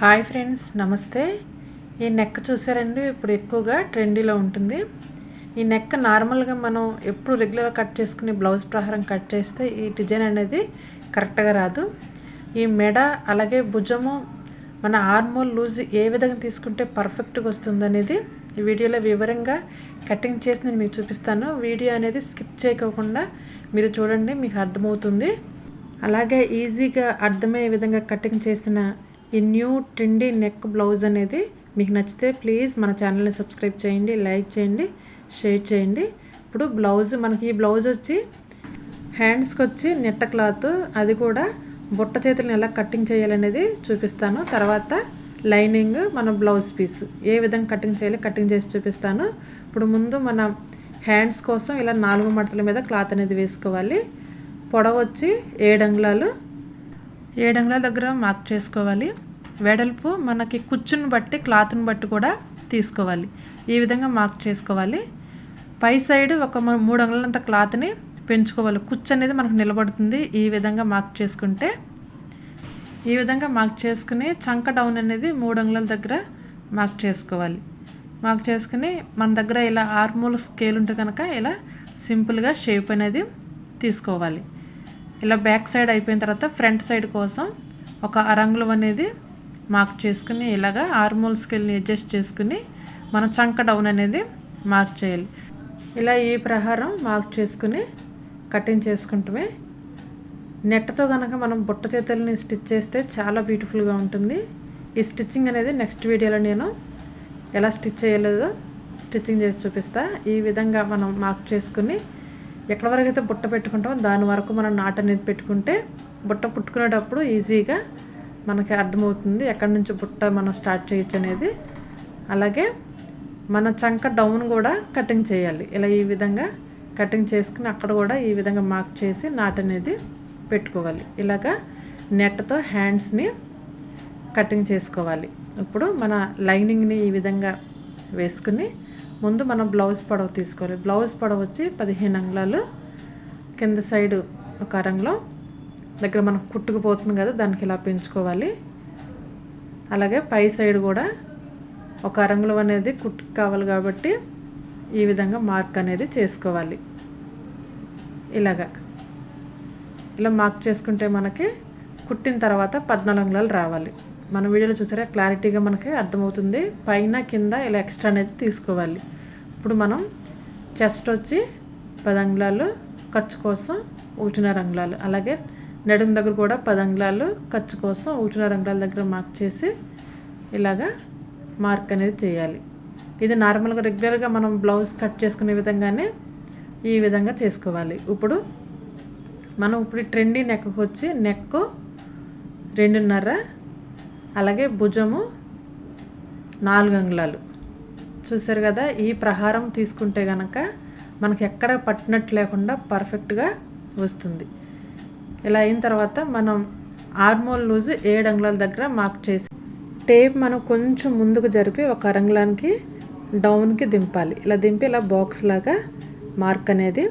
Hi friends నమస్తే. ఈ neck చూసారండి? ఇప్పుడు ఎక్కువగా ట్రెండీలో ఉంటుంది. ఈ నెక్ నార్మల్గా మనం ఎప్పుడు రెగ్యులర్ కట్ చేసుకుని బ్లౌజ్ ప్రహారం కట్ చేస్తే ఈ డిజైన్ అనేది కరెక్ట్గా రాదు. ఈ మెడ అలాగే భుజము మన ఆర్మోల్ లూజ్ ఏ విధంగా తీసుకుంటే పర్ఫెక్ట్గా వస్తుంది అనేది ఈ వీడియోలో వివరంగా కటింగ్ చేసి నేను మీకు చూపిస్తాను. వీడియో అనేది స్కిప్ చేయకోకుండా మీరు చూడండి మీకు అర్థమవుతుంది. అలాగే ఈజీగా అర్థమయ్యే విధంగా కటింగ్ చేసిన ఈ న్యూ ట్రెండీ నెక్ బ్లౌజ్ అనేది మీకు నచ్చితే ప్లీజ్ మన ఛానల్ని సబ్స్క్రైబ్ చేయండి లైక్ చేయండి షేర్ చేయండి. ఇప్పుడు బ్లౌజ్ మనకి ఈ బ్లౌజ్ వచ్చి హ్యాండ్స్కి వచ్చి నెట్ట క్లాత్ అది కూడా బుట్ట చేతులను ఎలా కటింగ్ చేయాలనేది చూపిస్తాను. తర్వాత లైనింగ్ మన బ్లౌజ్ పీస్ ఏ విధంగా కటింగ్ చేయాలి కటింగ్ చేసి చూపిస్తాను. ఇప్పుడు ముందు మన హ్యాండ్స్ కోసం ఇలా నాలుగు మడతల మీద క్లాత్ అనేది వేసుకోవాలి. పొడవు వచ్చి ఏడు అంగుళాలు ఏడు దగ్గర మార్క్ చేసుకోవాలి. వెడల్పు మనకి కుచ్చును బట్టి క్లాత్ని బట్టి కూడా తీసుకోవాలి. ఈ విధంగా మార్క్ చేసుకోవాలి. పై సైడ్ ఒక మూడు అంగుళాలంత క్లాత్ని పెంచుకోవాలి. కుచ్చు అనేది మనకు నిలబడుతుంది. ఈ విధంగా మార్క్ చేసుకుంటే ఈ విధంగా మార్క్ చేసుకుని చంక డౌన్ అనేది మూడు అంగుళాల దగ్గర మార్క్ చేసుకోవాలి. మార్క్ చేసుకుని మన దగ్గర ఇలా ఆర్మూల్ స్కేల్ ఉంటే కనుక ఇలా సింపుల్గా షేప్ అనేది తీసుకోవాలి. ఇలా బ్యాక్ సైడ్ అయిపోయిన తర్వాత ఫ్రంట్ సైడ్ కోసం ఒక అరంగులం అనేది మార్క్ చేసుకుని ఇలాగా ఆర్మోల్ స్కేల్ని అడ్జస్ట్ చేసుకుని మన చంక డౌన్ అనేది మార్క్ చేయాలి. ఇలా ఈ ప్రహారం మార్క్ చేసుకుని కటింగ్ చేసుకుంటమే. నెట్తో కనుక మనం బుట్ట చేతుల్ని స్టిచ్ చేస్తే చాలా బ్యూటిఫుల్గా ఉంటుంది. ఈ స్టిచ్చింగ్ అనేది నెక్స్ట్ వీడియోలో నేను ఎలా స్టిచ్ చేయలేదో స్టిచ్చింగ్ చేసి చూపిస్తా. ఈ విధంగా మనం మార్క్ చేసుకుని ఎక్కడ వరకు అయితే బుట్ట పెట్టుకుంటామో దాని వరకు మనం నాట్ అనేది పెట్టుకుంటే బుట్ట పుట్టుకునేటప్పుడు ఈజీగా మనకి అర్థమవుతుంది ఎక్కడి నుంచి బుట్ట మనం స్టార్ట్ చేయొచ్చు అనేది. అలాగే మన చంక డౌన్ కూడా కటింగ్ చేయాలి. ఇలా ఈ విధంగా కటింగ్ చేసుకుని అక్కడ కూడా ఈ విధంగా మార్క్ చేసి నాట్ అనేది పెట్టుకోవాలి. ఇలాగా నెట్తో హ్యాండ్స్ని కటింగ్ చేసుకోవాలి. ఇప్పుడు మన లైనింగ్ని ఈ విధంగా వేసుకుని ముందు మనం బ్లౌజ్ పొడవు తీసుకోవాలి. బ్లౌజ్ పొడవు వచ్చి పదిహేను అంగుళాలు కింద సైడు ఒక అరంగులో దగ్గర మనం కుట్టుకుపోతుంది కదా దానికి ఇలా పెంచుకోవాలి. అలాగే పై సైడ్ కూడా ఒక అరంగులం అనేది కుట్టుకు కావాలి కాబట్టి ఈ విధంగా మార్క్ అనేది చేసుకోవాలి. ఇలాగా. ఇలా మార్క్ చేసుకుంటే మనకి కుట్టిన తర్వాత పద్నాలుగు అంగుళాలు రావాలి. మన వీడియోలో చూసారా? క్లారిటీగా మనకి అర్థమవుతుంది. పైన కింద ఇలా ఎక్స్ట్రా అనేది తీసుకోవాలి. ఇప్పుడు మనం చెస్ట్ వచ్చి పది అంగుళాలు ఖర్చు కోసం ఒకటిన్నర అంగుళాలు అలాగే నడుము దగ్గర కూడా పది అంగుళాలు ఖర్చు కోసం ఒకటిన్నర అంగుళాల దగ్గర మార్క్ చేసి ఇలాగా మార్క్ అనేది చేయాలి. ఇది నార్మల్గా రెగ్యులర్గా మనం బ్లౌజ్ కట్ చేసుకునే విధంగానే ఈ విధంగా చేసుకోవాలి. ఇప్పుడు మనం ఇప్పుడు ట్రెండీ నెక్కి వచ్చి నెక్ రెండున్నర అలాగే భుజము నాలుగు అంగుళాలు. చూసారు కదా ఈ ప్రహారం తీసుకుంటే కనుక మనకి ఎక్కడ పట్టినట్టు లేకుండా పర్ఫెక్ట్గా వస్తుంది. ఇలా అయిన తర్వాత మనం ఆర్మోల్ లూజ్ ఏడు అంగుళాల దగ్గర మార్క్ చేసి టేప్ మనం కొంచెం ముందుకు జరిపి ఒక అరంగుళానికి డౌన్కి దింపాలి. ఇలా దింపి ఇలా బాక్స్ లాగా మార్క్ అనేది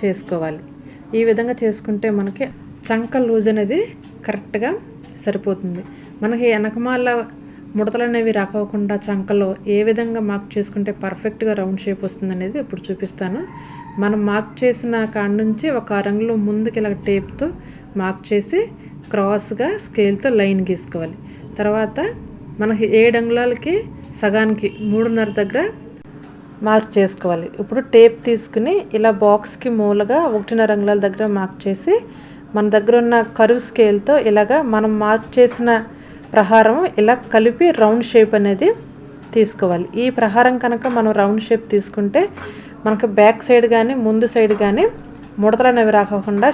చేసుకోవాలి. ఈ విధంగా చేసుకుంటే మనకి చంక లూజ్ అనేది కరెక్ట్గా సరిపోతుంది. మనకి వెనకమాల ముడతలు అనేవి రాకోకుండా చంకలో ఏ విధంగా మార్క్ చేసుకుంటే పర్ఫెక్ట్గా రౌండ్ షేప్ వస్తుంది అనేది ఇప్పుడు చూపిస్తాను. మనం మార్క్ చేసిన కాడ నుంచి ఒక రంగులో ముందుకి ఇలా టేప్తో మార్క్ చేసి క్రాస్గా స్కేల్తో లైన్ గీసుకోవాలి. తర్వాత మనకి ఏడు అంగుళాలకి సగానికి మూడున్నర దగ్గర మార్క్ చేసుకోవాలి. ఇప్పుడు టేప్ తీసుకుని ఇలా బాక్స్కి మూలగా ఒకటిన్నర అంగుళాల దగ్గర మార్క్ చేసి మన దగ్గర ఉన్న కరువు స్కేల్తో ఇలాగా మనం మార్క్ చేసిన ప్రహారం ఇలా కలిపి రౌండ్ షేప్ అనేది తీసుకోవాలి. ఈ ప్రహారం కనుక మనం రౌండ్ షేప్ తీసుకుంటే మనకు బ్యాక్ సైడ్ కానీ ముందు సైడ్ కానీ ముడతలు అనేవి రాకుండా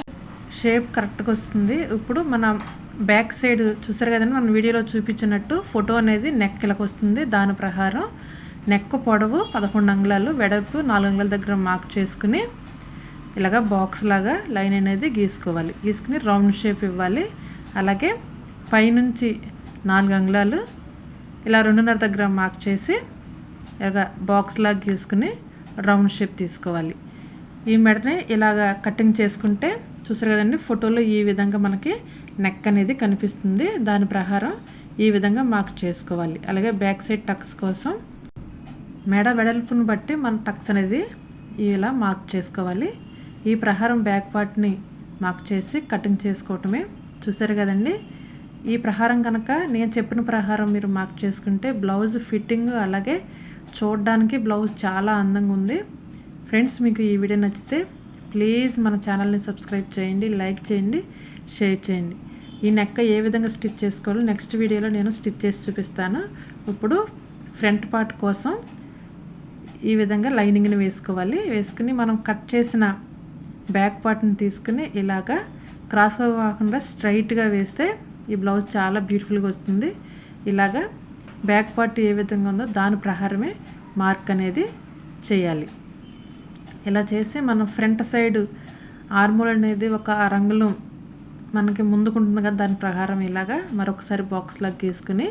షేప్ కరెక్ట్గా వస్తుంది. ఇప్పుడు మన బ్యాక్ సైడ్ చూసారు కదండి మనం వీడియోలో చూపించినట్టు ఫోటో అనేది నెక్ ఇలాగ వస్తుంది. దాని ప్రకారం నెక్ పొడవు పదకొండు అంగుళాలు వెడల్పు నాలుగు అంగుళాల దగ్గర మార్క్ చేసుకుని ఇలాగ బాక్స్ లాగా లైన్ అనేది గీసుకోవాలి. గీసుకుని రౌండ్ షేప్ ఇవ్వాలి. అలాగే పైనుంచి నాలుగు అంగుళాలు. ఇలా రెండున్నర దగ్గర మార్క్ చేసి ఇలాగ బాక్స్ లాగా గీసుకుని రౌండ్ షేప్ తీసుకోవాలి. ఈ మెడని ఇలాగ కటింగ్ చేసుకుంటే చూసారు కదండి ఫోటోలో ఈ విధంగా మనకి నెక్ అనేది కనిపిస్తుంది. దాని ప్రకారం ఈ విధంగా మార్క్ చేసుకోవాలి. అలాగే బ్యాక్ సైడ్ టక్స్ కోసం మెడ వెడల్పును బట్టి మన టక్స్ అనేది ఇలా మార్క్ చేసుకోవాలి. ఈ ప్రహారం బ్యాక్ పార్ట్ని మార్క్ చేసి కటింగ్ చేసుకోవటమే. చూసారు కదండి ఈ ప్రహారం కనుక నేను చెప్పిన ప్రహారం మీరు మార్క్ చేసుకుంటే బ్లౌజ్ ఫిట్టింగ్ అలాగే చూడడానికి బ్లౌజ్ చాలా అందంగా ఉంది. ఫ్రెండ్స్ మీకు ఈ వీడియో నచ్చితే ప్లీజ్ మన ఛానల్ని సబ్స్క్రైబ్ చేయండి లైక్ చేయండి షేర్ చేయండి. ఈ నెక్క ఏ విధంగా స్టిచ్ చేసుకోవాలో నెక్స్ట్ వీడియోలో నేను స్టిచ్ చేసి చూపిస్తాను. ఇప్పుడు ఫ్రంట్ పార్ట్ కోసం ఈ విధంగా లైనింగ్ని వేసుకోవాలి. వేసుకుని మనం కట్ చేసిన బ్యాక్ పార్ట్ని తీసుకుని ఇలాగా క్రాస్ కాకుండా స్ట్రైట్గా వేస్తే ఈ బ్లౌజ్ చాలా బ్యూటిఫుల్గా వస్తుంది. ఇలాగా బ్యాక్ పార్ట్ ఏ విధంగా ఉందో దాని ప్రహారమే మార్క్ అనేది చేయాలి. ఇలా చేసి మనం ఫ్రంట్ సైడ్ ఆర్మోల్ అనేది ఒక రంగులు మనకి ముందుకుంటుంది కదా దాని ప్రకారం ఇలాగా మరొకసారి బాక్స్లాగా గీసుకుని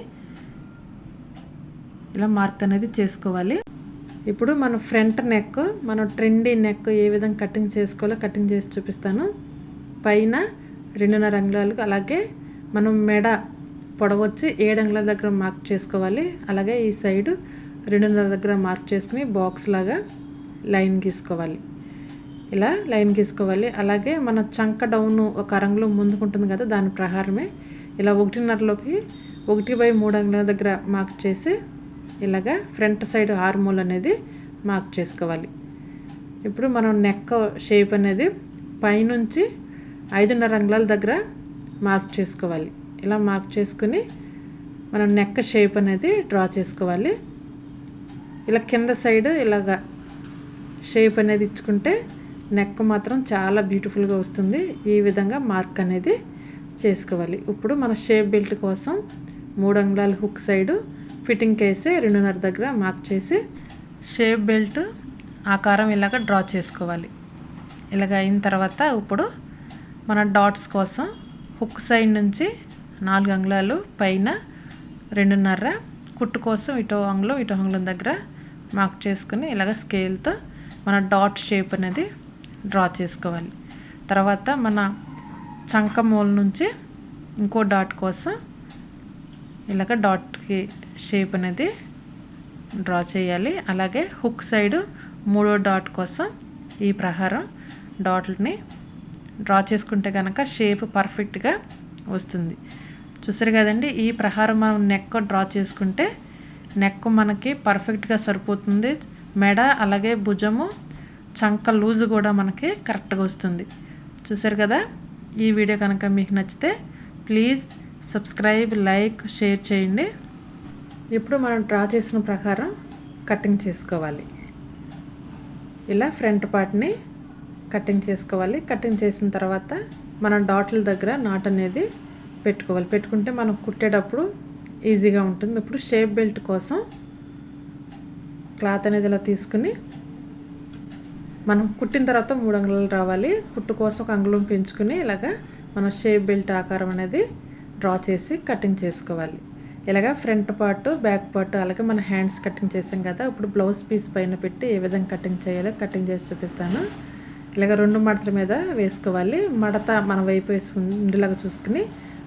ఇలా మార్క్ అనేది చేసుకోవాలి. ఇప్పుడు మన ఫ్రంట్ నెక్ మన ట్రెండీ నెక్ ఏ విధంగా కటింగ్ చేసుకోవాలో కటింగ్ చేసి చూపిస్తాను. పైన రెండున్నర అంగుళాలు అలాగే మనం మెడ పొడవచ్చి ఏడు దగ్గర మార్క్ చేసుకోవాలి. అలాగే ఈ సైడు రెండున్నర దగ్గర మార్క్ చేసుకుని బాక్స్ లాగా లైన్ గీసుకోవాలి. ఇలా లైన్ గీసుకోవాలి. అలాగే మన చంక డౌన్ ఒక అరంగులో ముందుకుంటుంది కదా దాని ప్రకారమే ఇలా ఒకటిన్నరలోకి ఒకటి బై మూడు అంగుల దగ్గర మార్క్ చేసి ఇలాగా ఫ్రంట్ సైడ్ హార్మోల్ అనేది మార్క్ చేసుకోవాలి. ఇప్పుడు మనం నెక్ షేప్ అనేది పైనుంచి ఐదున్నర అంగుళాల దగ్గర మార్క్ చేసుకోవాలి. ఇలా మార్క్ చేసుకుని మనం నెక్ షేప్ అనేది డ్రా చేసుకోవాలి. ఇలా కింద సైడ్ ఇలాగా షేప్ అనేది ఇచ్చుకుంటే నెక్ మాత్రం చాలా బ్యూటిఫుల్గా వస్తుంది. ఈ విధంగా మార్క్ అనేది చేసుకోవాలి. ఇప్పుడు మన షేప్ బెల్ట్ కోసం మూడు అంగుళాల హుక్ సైడు ఫిట్టింగ్ వేసి రెండున్నర దగ్గర మార్క్ చేసి షేప్ బెల్ట్ ఆకారం ఇలాగ డ్రా చేసుకోవాలి. ఇలాగ అయిన తర్వాత ఇప్పుడు మన డాట్స్ కోసం హుక్ సైడ్ నుంచి నాలుగు అంగుళాలు పైన రెండున్నర. కుట్టు కోసం ఇటో అంగుళం ఇటో అంగుళం దగ్గర మార్క్ చేసుకుని ఇలాగ స్కేల్తో మన డాట్ షేప్ అనేది డ్రా చేసుకోవాలి. తర్వాత మన చంక మూల నుంచి ఇంకో డాట్ కోసం ఇలాగ డాట్కి షేప్ అనేది డ్రా చేయాలి. అలాగే హుక్ సైడు మూడో డాట్ కోసం ఈ ప్రహారం డాట్లని డ్రా చేసుకుంటే కనుక షేప్ పర్ఫెక్ట్గా వస్తుంది. చూసారు కదండి ఈ ప్రహారం మనం నెక్ డ్రా చేసుకుంటే నెక్ మనకి పర్ఫెక్ట్గా సరిపోతుంది. మెడ అలాగే భుజము చంక లూజ్ కూడా మనకి కరెక్ట్గా వస్తుంది. చూసారు కదా ఈ వీడియో కనుక మీకు నచ్చితే ప్లీజ్ సబ్స్క్రైబ్ లైక్ షేర్ చేయండి. ఇప్పుడు మనం డ్రా చేసిన ప్రకారం కటింగ్ చేసుకోవాలి. ఇలా ఫ్రంట్ పార్ట్ని కటింగ్ చేసుకోవాలి. కటింగ్ చేసిన తర్వాత మనం డాట్ల దగ్గర నాట్ అనేది పెట్టుకోవాలి. పెట్టుకుంటే మనం కుట్టేటప్పుడు ఈజీగా ఉంటుంది. ఇప్పుడు షేప్ బెల్ట్ కోసం క్లాత్ అనేది ఇలా తీసుకుని మనం కుట్టిన తర్వాత మూడు అంగుళాలు రావాలి. కుట్టు కోసం ఒక అంగుళం పెంచుకుని ఇలాగా మన షేప్ బెల్ట్ ఆకారం అనేది డ్రా చేసి కటింగ్ చేసుకోవాలి. ఇలాగా ఫ్రంట్ పార్ట్ బ్యాక్ పార్ట్ అలాగే మన హ్యాండ్స్ కటింగ్ చేసాం కదా ఇప్పుడు బ్లౌజ్ పీస్ పైన పెట్టి ఏ విధంగా కటింగ్ చేయాలో కటింగ్ చేసి చూపిస్తాను. ఇలాగ రెండు మడతల మీద వేసుకోవాలి. మడత మన వైపు వేసుకుని ఉండేలాగా చూసుకుని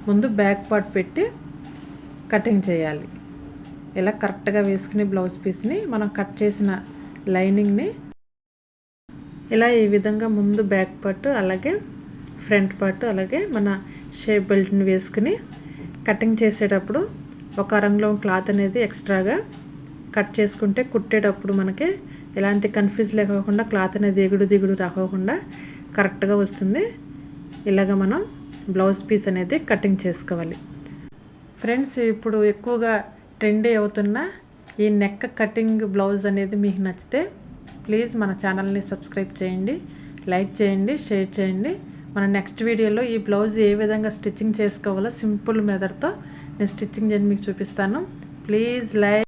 ముందు బ్యాక్ పార్ట్ పెట్టి కటింగ్ చేయాలి. ఇలా కరెక్ట్గా వేసుకుని బ్లౌజ్ పీస్ని మనం కట్ చేసిన లైనింగ్ని ఇలా ఈ విధంగా ముందు బ్యాక్ పార్ట్ అలాగే ఫ్రంట్ పార్ట్ అలాగే మన షేప్ బెల్ట్ని వేసుకుని కటింగ్ చేసేటప్పుడు ఒక రంగులో క్లాత్ అనేది ఎక్స్ట్రాగా కట్ చేసుకుంటే కుట్టేటప్పుడు మనకి ఎలాంటి కన్ఫ్యూజ్ లేకోకుండా క్లాత్ అనేది ఎగుడు దిగుడు రాకోకుండా కరెక్ట్గా వస్తుంది. ఇలాగ మనం బ్లౌజ్ పీస్ అనేది కటింగ్ చేసుకోవాలి. ఫ్రెండ్స్ ఇప్పుడు ఎక్కువగా ట్రెండీ అవుతున్న ఈ నెక్ కటింగ్ బ్లౌజ్ అనేది మీకు నచ్చితే ప్లీజ్ మన ఛానల్ని సబ్స్క్రైబ్ చేయండి లైక్ చేయండి షేర్ చేయండి. మన నెక్స్ట్ వీడియోలో ఈ బ్లౌజ్ ఏ విధంగా స్టిచ్చింగ్ చేసుకోవాలో సింపుల్ మెథడ్తో నేను స్టిచ్చింగ్ చేసి మీకు చూపిస్తాను. Please like